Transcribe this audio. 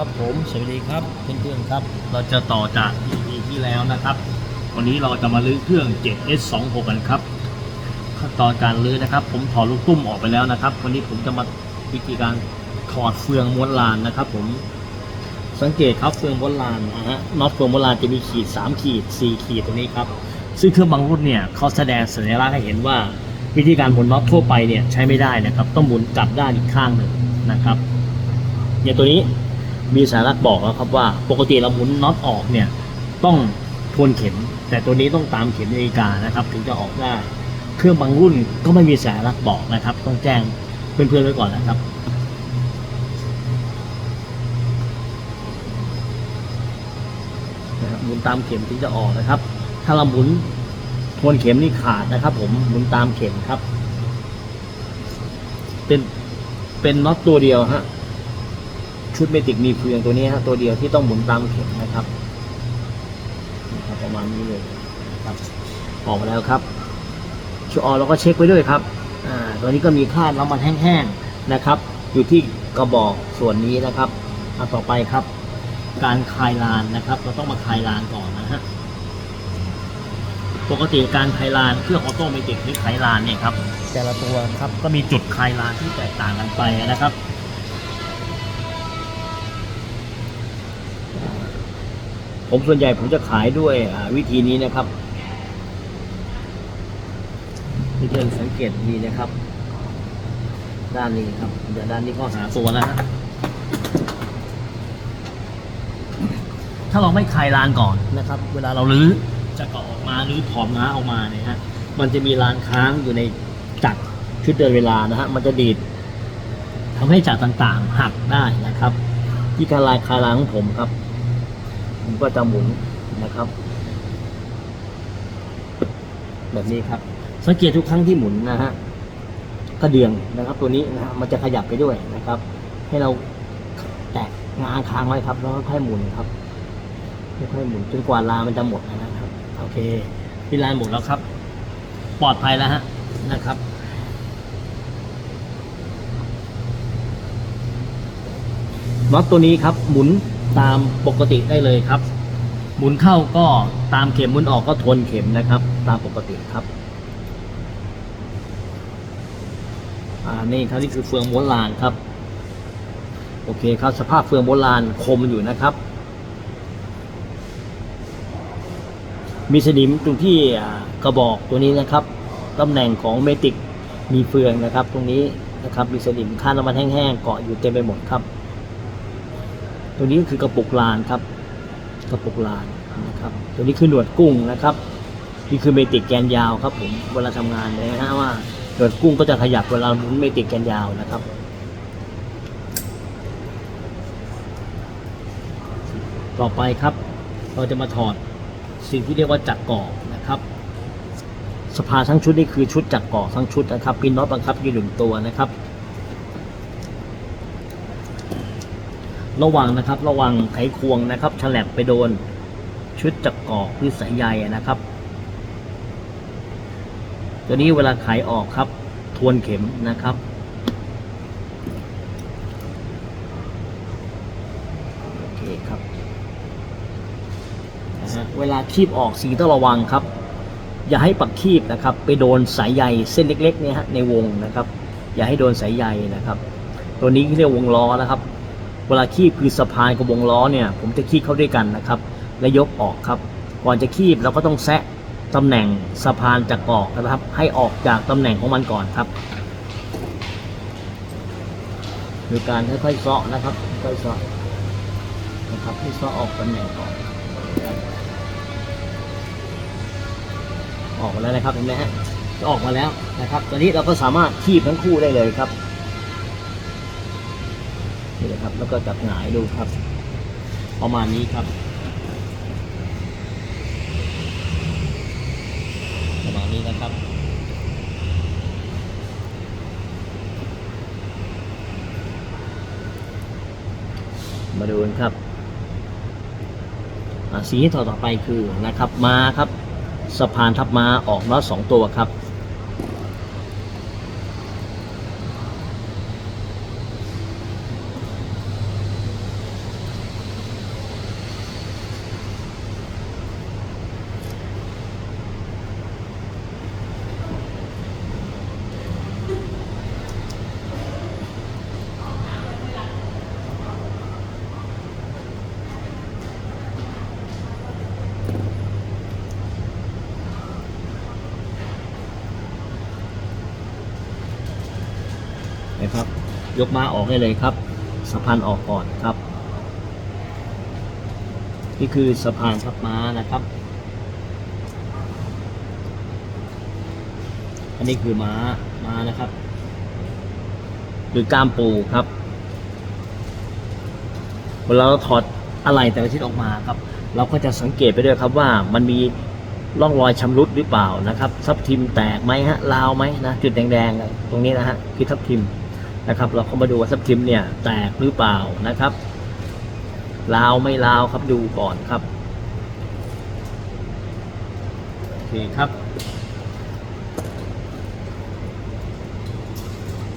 ครับผม สวัสดีครับเพื่อนๆครับ เราจะต่อจาก EP ที่แล้วนะครับ วันนี้เราจะมาลื้อเครื่อง 7S26 กันครับ ขั้นตอนการลื้อนะครับ ผมถอดลูกตุ้มออกไปแล้วนะครับ วันนี้ผมจะมาวิธีการถอดเฟืองม้วนลานนะครับ ผม สังเกตครับเฟืองม้วนลานนะฮะ น็อตเฟืองม้วนลานจะมีขีด 3 ขีด 4 ขีดตรงนี้ครับ ซึ่งเครื่องบางรุ่นเนี่ยเขาแสดงสัญลักษณ์ให้เห็นว่า วิธีการหมุนน็อตทั่วไปเนี่ยใช้ไม่ได้นะครับ ต้องหมุนกลับด้านอีกข้างหนึ่งนะครับอย่างตัวนี้ มีสารักบอกแล้วครับว่าปกติเราหมุนน็อตออกเนี่ยต้องทวนเข็ม แต่ตัวนี้ต้องตามเข็มนาฬิกานะครับ ถึงจะออกได้เครื่องบางรุ่นก็ไม่มีสารักบอกนะครับ ต้องแจ้งเพื่อนๆไว้ก่อนนะครับนะครับหมุนตามเข็มถึงจะออกนะครับ ถ้าเราหมุนทวนเข็มนี่ขาดนะครับ ผมหมุนตามเข็มครับ เป็นเป็นน็อตตัวเดียวฮะ ชุดเมติกมีเฟืองตัวนี้ฮะตัวเดียวที่ต้องหมุนตามเข็มนะครับประมาณนี้เลยครับออกมาแล้วครับชูออเราก็เช็คไว้ด้วยครับอ่าตัวนี้ก็มีค่าน้ำมันแห้งๆนะครับ อยู่ที่กระบอกส่วนนี้นะครับเอาต่อไปครับ การคลายลานนะครับ เราต้องมาคลายลานก่อนนะฮะปกติการคลายลานเครื่องออโตเมติกหรือคลายลานเนี่ยครับแต่ละตัวครับก็มีจุดคลายลานที่แตกต่างกันไปนะครับ ผมส่วนใหญ่ผมจะขายด้วยวิธีนี้นะครับที่เพื่อนสังเกตดีนะครับ ด้านนี้ครับ เดี๋ยวด้านนี้ก็หาตัวแล้วฮะถ้าเราไม่คลายลานก่อนนะครับ เวลาเราลื้อจะเกาะออกมาหรือถอดง้าออกมาเนี่ยฮะมันจะมีลานค้างอยู่ในจักรชุดเดินเวลานะฮะมันจะดีดทำให้จักรต่างๆ หักได้นะครับที่กลายคลายลานของผมครับ ผมก็จะหมุนนะครับ แบบนี้ครับ สังเกตทุกครั้งที่หมุนนะฮะกระเดื่องนะครับ ตัวนี้นะฮะมันจะขยับไปด้วยนะครับ ให้เราแตะงาค้างไว้ครับ แล้วค่อยหมุนครับค่อยๆหมุนจนกว่าลามันจะหมดนะครับโอเคที่ลานหมดแล้วครับ ปลอดภัยแล้วฮะนะครับน็อตตัวนี้ครับหมุน ตามปกติได้เลยครับ หมุนเข้าก็ตามเข็มหมุนออกก็ทวนเข็มนะครับ ตามปกติครับอ่านี่ครับนี่คือเฟืองโบราณครับ โอเคครับสภาพเฟืองโบราณคมอยู่นะครับ มีสนิมตรงที่กระบอกตัวนี้นะครับตำแหน่งของเมติกมีเฟืองนะครับ ตรงนี้นะครับมีสนิมค่าน้ำมันแห้งๆเกาะอยู่เต็มไปหมดครับ ตัวนี้ก็คือกระปุกลานครับ กระปุกลานนะครับ ตัวนี้คือหนวดกุ้งนะครับ นี่คือเมติกแกนยาวครับผมเวลาทำงานเลยนะว่าหนวดกุ้งก็จะขยับเวลาหมุนเมติกแกนยาวนะครับต่อไปครับ เราจะมาถอดสิ่งที่เรียกว่าจักรก่อนะครับ สภาทั้งชุดนี่คือชุดจักรก่อทั้งชุดนะครับปินน็อตบังคับยู่หนึ่งตัวนะครับ ระวังนะครับ ระวังไขควงนะครับฉลับไปโดนชุดจักรก่อคือสายใยนะครับ ตัวนี้เวลาไขออกครับ ทวนเข็มนะครับ โอเคครับนะะเวลาคีบออกสีต้องระวังครับ อย่าให้ปักคีบนะครับ ไปโดนสายใยเส้นเล็กๆเนี่ยฮะในวงนะครับ อย่าให้โดนสายใยนะครับ ตัวนี้เรียกวงล้อนะครับ เวลาคีบคือสะพานกับวงล้อเนี่ย ผมจะคีบเข้าด้วยกันนะครับ และยกออกครับ ก่อนจะคีบเราก็ต้องแซะตำแหน่งสะพานจากออกนะครับ ให้ออกจากตำแหน่งของมันก่อนครับโดยการค่อยๆเซาะนะครับค่อยๆเซาะนะครับให้เซาะออกตำแหน่งก่อนออกมาแล้วนะครับเห็นไหมฮะจะออกมาแล้วนะครับ ตอนนี้เราก็สามารถคีบทั้งคู่ได้เลยครับ นี่นะครับ แล้วก็จับหงายดูครับ ประมาณนี้ครับ ประมาณนี้นะครับมาดูกันครับสีที่ต่อต่อไปคือนะครับมาครับสะพานทับม้าออกน็อสองตัวครับ นะครับ ยกม้าออกให้เลยครับ สะพานออกก่อนครับ นี่คือสะพานพับม้านะครับ อันนี้คือม้าม้านะครับหรือกล้ามปูครับเวลาเราถอดอะไรแต่ละชิ้นออกมาครับ เราก็จะสังเกตไปด้วยครับว่ามันมีร่องรอยชำรุดหรือเปล่านะครับ ทับทิมแตกไหมฮะราวไหมนะจุดแดงๆตรงนี้นะฮะคือทับทิม นะครับ เราเข้ามาดูว่าซับทิมเนี่ยแตกหรือเปล่านะครับลาวไม่ลาวครับดูก่อนครับ โอเคครับ